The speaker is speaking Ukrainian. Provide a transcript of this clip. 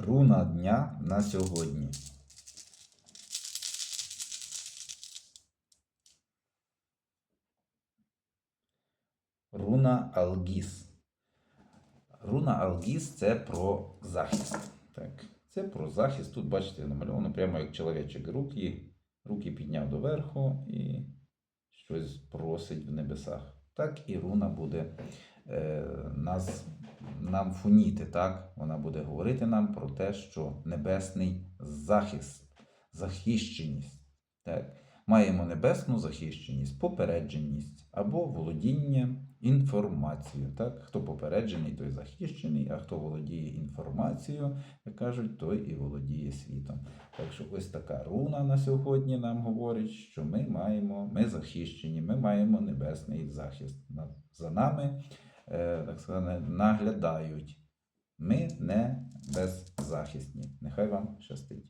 Руна дня на сьогодні. Руна Алгіс. Руна Алгіс це про захист. Так. Це про захист. Тут, бачите, намальовано прямо як чоловічок. Руки, руки підняв доверху і щось просить в небесах. Так і руна буде е, нас, нам фуніти. Так? Вона буде говорити нам про те, що небесний захист, захищеність. Так? Маємо небесну захищеність, попередженість або володіння інформацією. Так? Хто попереджений, той захищений, а хто володіє інформацією, як кажуть, той і володіє світом. Так що ось така руна на сьогодні нам говорить, що ми маємо, ми захищені, ми маємо небесний захист. За нами, так сказати, наглядають. Ми не беззахисні. Нехай вам щастить.